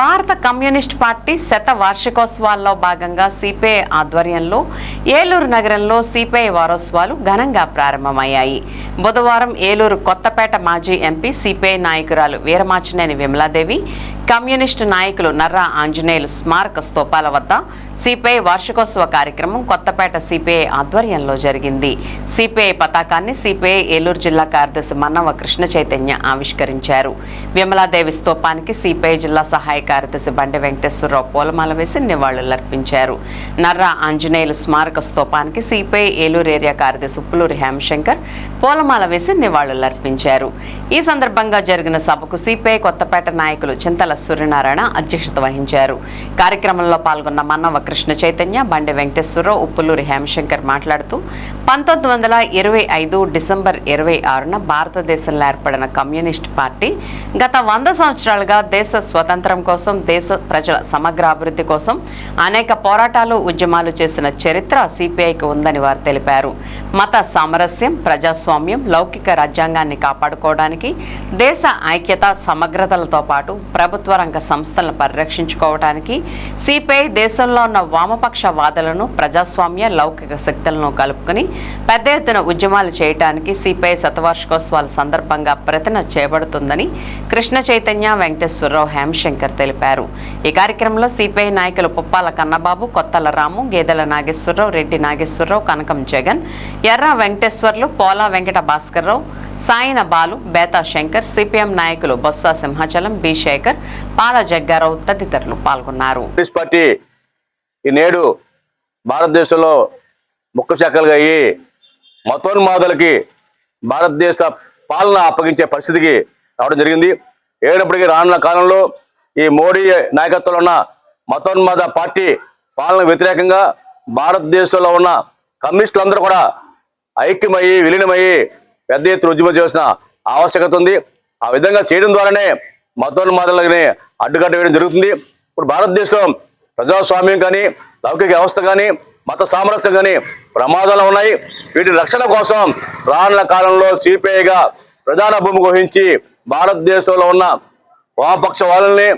భారత communist party శత వార్షికోత్సవాల్లో భాగంగా సిపిఐ ఆధ్వర్యంలో ఏలూరు నగరంలో సిపిఐ వారోత్సవాలు ఘనంగా ప్రారంభమయ్యాయి. బుధవారం ఏలూరు కొత్తపేట మాజీ ఎంపీ సిపిఐ నాయకురాలు వీరమాచినేని విమలాదేవి కమ్యూనిస్టు నాయకులు నర్రా ఆంజనేయులు స్మారక స్తూపాల వద్ద సిపిఐ వార్షికోత్సవ కార్యక్రమం కొత్తపేట సిపిఐ ఆధ్వర్యంలో జరిగింది. సిపిఐ పతాకాన్ని సిపిఐ ఏలూరు జిల్లా కార్యదర్శి మన్నవ కృష్ణ చైతన్య ఆవిష్కరించారు. విమలాదేవి స్తూపానికి సిపిఐ జిల్లా సహాయ కార్యదర్శి బండి వెంకటేశ్వరరావు పూలమాల వేసి నివాళులర్పించారు నర్రా ఆంజనేయులు స్మారక స్తూపానికి సిపిఐ ఏలూరు ఏరియా కార్యదర్శి ఉప్పులూరి హేమశంకర్ పూలమాల వేసి నివాళులర్పించారు ఈ సందర్భంగా జరిగిన సభకు సిపిఐ కొత్తపేట నాయకులు చింతల సూర్యనారాయణ అధ్యక్షత వహించారు. కార్యక్రమంలో పాల్గొన్న మన్నవ కృష్ణ చైతన్య బండి వెంకటేశ్వరరావు ఉప్పులూరి హేమశంకర్ మాట్లాడుతూ పంతొమ్మిది వందల ఇరవై ఐదు డిసెంబర్ ఇరవై ఆరున భారతదేశంలో ఏర్పడిన కమ్యూనిస్ట్ పార్టీ గత వంద సంవత్సరాలుగా దేశ స్వతంత్రం కోసం దేశ ప్రజల సమగ్ర అభివృద్ధి కోసం అనేక పోరాటాలు ఉద్యమాలు చేసిన చరిత్ర సిపిఐకి ఉందని వారు తెలిపారు. మత సామరస్యం ప్రజాస్వామ్యం లౌకిక రాజ్యాంగాన్ని కాపాడుకోవడానికి దేశ ఐక్యత సమగ్రతలతో పాటు ప్రభుత్వ రంగ సంస్థలను పరిరక్షించుకోవడానికి సిపిఐ దేశంలో ఉన్న వామపక్ష వాదలను ప్రజాస్వామ్య లౌకిక శక్తులను కలుపుకుని పెద్ద ఎత్తున ఉద్యమాలు చేయడానికి సిపిఐ శతవార్షికోత్సవాల సందర్భంగా ప్రతిన చేపడుతుందని కృష్ణ చైతన్య వెంకటేశ్వరరావు హేమశంకర్ తెలిపారు. ఈ కార్యక్రమంలో సిపిఐ నాయకులు పుప్పాల కన్నబాబు కొత్తల రాము గేదెల నాగేశ్వరరావు రెడ్డి నాగేశ్వరరావు కనకం జగన్ ఎర్ర వెంకటేశ్వర్లు పోలా వెంకట భాస్కర్రావు సాయిన బాలు బేతా శంకర్ సిపిఎం నాయకులు బొత్స సింహాచలం బి శేఖర్ పాల జగ్గారావు తదితరులు పాల్గొన్నారు. కాంగ్రెస్ పార్టీ ఈ నేడు భారతదేశంలో ముక్క శాఖలుగా అయ్యి మతోన్మాదులకి భారతదేశ పాలన అప్పగించే పరిస్థితికి రావడం జరిగింది. ఏడప్పటికీ రానున్న కాలంలో ఈ మోడీ నాయకత్వంలో ఉన్న మతోన్మాద పార్టీ పాలన వ్యతిరేకంగా భారతదేశంలో ఉన్న కమ్యూనిస్టులందరూ కూడా ఐక్యమయ్యి విలీనమయ్యి పెద్ద ఎత్తున ఉద్యమం చేసిన ఆవశ్యకత ఉంది. ఆ విధంగా చేయడం ద్వారానే మతోన్మాదాలని అడ్డుకట్ట వేయడం జరుగుతుంది. ఇప్పుడు భారతదేశం ప్రజాస్వామ్యం కానీ లౌకిక వ్యవస్థ కానీ మత సామరస్యం కానీ ప్రమాదాలు ఉన్నాయి. వీటి రక్షణ కోసం రానున్న కాలంలో సిపిఐగా ప్రధాన భూమిక వహించి భారతదేశంలో ఉన్న వామపక్ష వాదుల్ని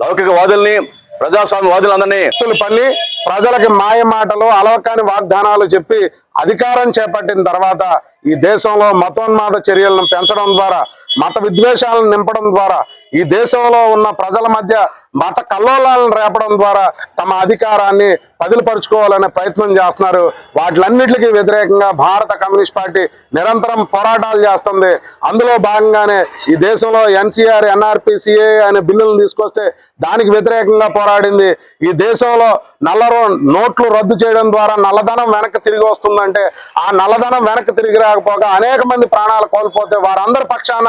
లౌకిక వాదుల్ని ప్రజాస్వామ్య వాదులందరినీ వ్యక్తులు పన్ని ప్రజలకి మాయ మాటలు అలవకాని వాగ్దానాలు చెప్పి అధికారం చేపట్టిన తర్వాత ఈ దేశంలో మతోన్మాద చర్యలను పెంచడం ద్వారా మత విద్వేషాలను నింపడం ద్వారా ఈ దేశంలో ఉన్న ప్రజల మధ్య మత కల్లోలాలను రేపడం ద్వారా తమ అధికారాన్ని పదిలిపరుచుకోవాలనే ప్రయత్నం చేస్తున్నారు. వాటిలన్నిటికీ వ్యతిరేకంగా భారత కమ్యూనిస్ట్ పార్టీ నిరంతరం పోరాటాలు చేస్తుంది. అందులో భాగంగానే ఈ దేశంలో ఎన్సీఆర్ ఎన్ఆర్పిసిఏ అనే బిల్లులను తీసుకొస్తే దానికి వ్యతిరేకంగా పోరాడింది. ఈ దేశంలో నల్లరు నోట్లు రద్దు చేయడం ద్వారా నల్లధనం వెనక్కి తిరిగి వస్తుందంటే ఆ నల్లధనం వెనక్కి తిరిగి రాకపోగా అనేక మంది ప్రాణాలు కోల్పోతే వారందరి పక్షాన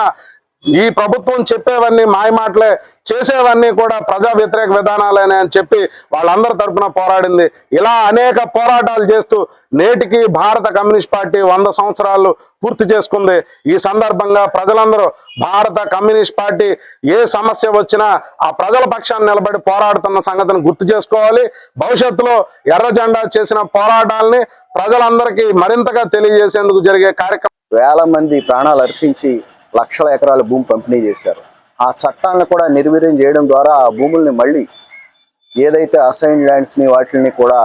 ఈ ప్రభుత్వం చెప్పేవన్నీ మాయమాటలే చేసేవన్నీ కూడా ప్రజా వ్యతిరేక విధానాలేనే అని చెప్పి వాళ్ళందరి తరఫున పోరాడింది. ఇలా అనేక పోరాటాలు చేస్తూ నేటికి భారత కమ్యూనిస్ట్ పార్టీ వంద సంవత్సరాలు పూర్తి చేసుకుంది. ఈ సందర్భంగా ప్రజలందరూ భారత కమ్యూనిస్ట్ పార్టీ ఏ సమస్య వచ్చినా ఆ ప్రజల పక్షాన్ని నిలబడి పోరాడుతున్న సంగతిని గుర్తు చేసుకోవాలి. భవిష్యత్తులో ఎర్ర జెండా చేసిన పోరాటాలని ప్రజలందరికీ మరింతగా తెలియజేసేందుకు జరిగే కార్యక్రమం వేల మంది ప్రాణాలు అర్పించి లక్షల ఎకరాల భూమి పంపిణీ చేశారు. ఆ చట్టాలను కూడా నిర్వీర్యం చేయడం ద్వారా ఆ భూముల్ని మళ్ళీ ఏదైతే అసైన్ ల్యాండ్స్ని వాటిని కూడా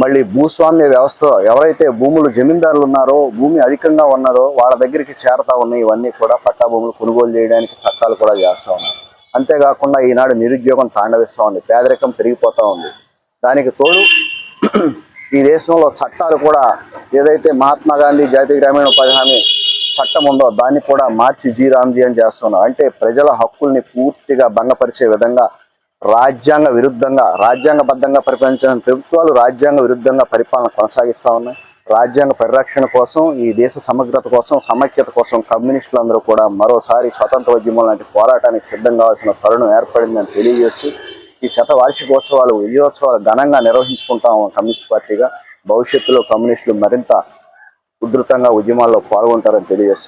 మళ్ళీ భూస్వామ్య వ్యవస్థ ఎవరైతే భూములు జమీందారులు ఉన్నారో భూమి అధికంగా ఉన్నదో వాళ్ళ దగ్గరికి చేరతా ఉన్నాయి. ఇవన్నీ కూడా పట్టా భూములు కొనుగోలు చేయడానికి చట్టాలు కూడా చేస్తూ ఉన్నారు అంతేకాకుండా ఈనాడు నిరుద్యోగం తాండవిస్తూ ఉంది. పేదరికం పెరిగిపోతూ ఉంది. దానికి తోడు ఈ దేశంలో చట్టాలు కూడా ఏదైతే మహాత్మా గాంధీ జాతీయ గ్రామీణ ఉపాధి హామీ చట్టం ఉందో దాన్ని కూడా మార్చి జీరాంజీ అని చేస్తున్నారు అంటే ప్రజల హక్కుల్ని పూర్తిగా భంగపరిచే విధంగా రాజ్యాంగ విరుద్ధంగా రాజ్యాంగబద్ధంగా పరిపాలించిన ప్రభుత్వాలు రాజ్యాంగ విరుద్ధంగా పరిపాలన కొనసాగిస్తా ఉన్నాయి. రాజ్యాంగ పరిరక్షణ కోసం ఈ దేశ సమగ్రత కోసం సమైక్యత కోసం కమ్యూనిస్టులందరూ కూడా మరోసారి స్వతంత్ర ఉద్యమం లాంటి పోరాటానికి సిద్ధం కావాల్సిన తరుణం ఏర్పడిందని తెలియజేస్తూ ఈ శత వార్షికోత్సవాలు విజయోత్సవాలు ఘనంగా నిర్వహించుకుంటాం కమ్యూనిస్ట్ పార్టీగా. భవిష్యత్తులో కమ్యూనిస్టులు మరింత ఉధృతంగా ఉద్యమాల్లో పాల్గొంటారని తెలియజేస్తే